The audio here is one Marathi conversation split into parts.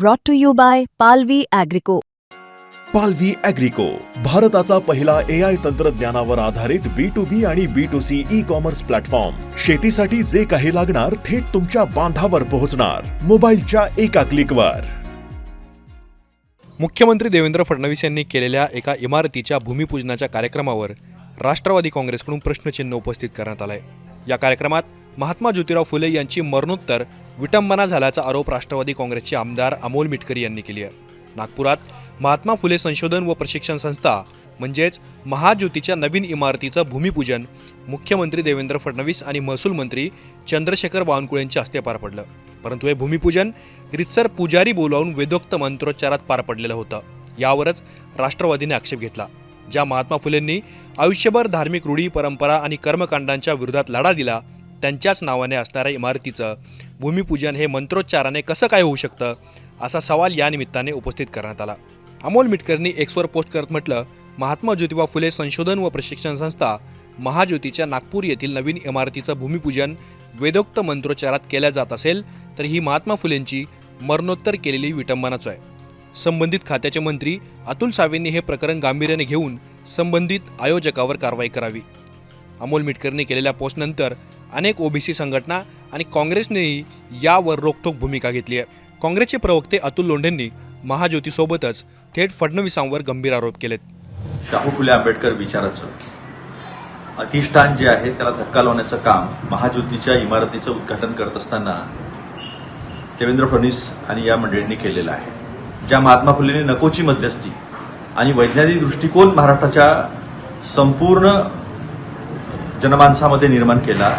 brought to you by Palvi Agrico. पालवी अॅग्रिको भारताचा पहिला ए आय तंत्रज्ञानावर आधारित बी टू बी आणि B to C e commerce platform शेतीसाठी जे काही लागणार थेट तुमच्या बांधावर पोहोचणार. मोबाईलच्या एका क्लिकवर मुख्यमंत्री देवेंद्र फडणवीस यांनी केलेल्या एका इमारतीच्या भूमिपूजनाच्या कार्यक्रमावर राष्ट्रवादी काँग्रेसकडून प्रश्नचिन्ह उपस्थित करण्यात आलंय. या कार्यक्रमात महात्मा ज्योतिराव फुले यांची मरणोत्तर विटंबना झाल्याचा आरोप राष्ट्रवादी काँग्रेसचे आमदार अमोल मिटकरी यांनी केली आहे. नागपुरात महात्मा फुले संशोधन व प्रशिक्षण संस्था म्हणजेच महाज्योतीच्या नवीन इमारतीचं भूमिपूजन मुख्यमंत्री देवेंद्र फडणवीस आणि महसूल मंत्री चंद्रशेखर बावनकुळेंच्या हस्ते पार पडलं. परंतु हे भूमिपूजन रितसर पुजारी बोलावून वेदोक्त मंत्रोच्चारात पार पडलेलं होतं. यावरच राष्ट्रवादीने आक्षेप घेतला. ज्या महात्मा फुलेंनी आयुष्यभर धार्मिक रूढी परंपरा आणि कर्मकांडांच्या विरोधात लढा दिला त्यांच्याच नावाने असणाऱ्या इमारतीचं भूमिपूजन हे मंत्रोच्चाराने कसं काय होऊ शकतं असा सवाल या निमित्ताने उपस्थित करण्यात आला. अमोल मिटकरनी एक्सवर पोस्ट करत म्हटलं महात्मा ज्योतिबा फुले संशोधन व प्रशिक्षण संस्था महाज्योतीच्या नागपूर येथील नवीन इमारतीचं भूमिपूजन वेदोक्त मंत्रोच्चारात केल्या जात असेल तर ही महात्मा फुलेंची मरणोत्तर केलेली विटंबनाच आहे. संबंधित खात्याचे मंत्री अतुल सावेंनी हे प्रकरण गांभीर्याने घेऊन संबंधित आयोजकावर कारवाई करावी. अमोल मिटकरने केलेल्या पोस्टनंतर अनेक ओबीसी संघटना आणि काँग्रेसनेही यावर रोखठोक भूमिका घेतली आहे. काँग्रेसचे प्रवक्ते अतुल लोंढेंनी महाज्योतीसोबतच थेट फडणवीसांवर गंभीर आरोप केलेत. शाहू फुले आंबेडकर विचाराचं अधिष्ठान जे आहे त्याला धक्का लावण्याचं काम महाज्योतीच्या इमारतीचं उद्घाटन करत असताना देवेंद्र फडणवीस आणि या मंडळींनी केलेलं आहे. ज्या महात्मा फुलेंनी नकोची मध्यस्थी आणि वैज्ञानिक दृष्टिकोन महाराष्ट्राच्या संपूर्ण जनमानसामध्ये निर्माण केला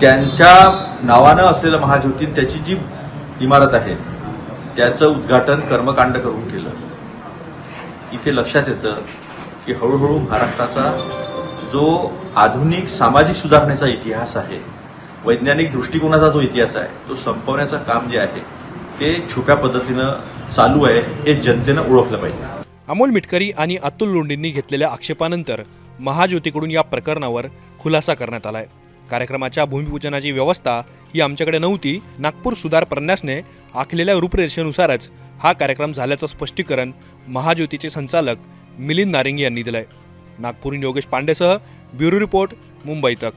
त्यांच्या नावानं असलेलं महाज्योतीन त्याची जी इमारत आहे त्याचं उद्घाटन कर्मकांड करून केलं. इथे लक्षात येतं की हळूहळू महाराष्ट्राचा जो आधुनिक सामाजिक सुधारणेचा इतिहास आहे वैज्ञानिक दृष्टिकोनाचा जो इतिहास आहे तो संपवण्याचं काम जे आहे ते छुप्या पद्धतीनं चालू आहे हे जनतेनं ओळखलं पाहिजे. अमोल मिटकरी आणि अतुल लोंढेंनी घेतलेल्या आक्षेपानंतर महाज्योतीकडून या प्रकरणावर खुलासा करण्यात आला आहे कार्यक्रमाच्या भूमिपूजनाची व्यवस्था ही आमच्याकडे नव्हती. नागपूर सुधार प्रन्यासने आखलेल्या रूपरेषेनुसारच हा कार्यक्रम झाल्याचं स्पष्टीकरण महाज्योतीचे संचालक मिलिंद नारिंगे यांनी दिलंय. नागपूर योगेश पांडेसह ब्युरो रिपोर्ट मुंबई तक.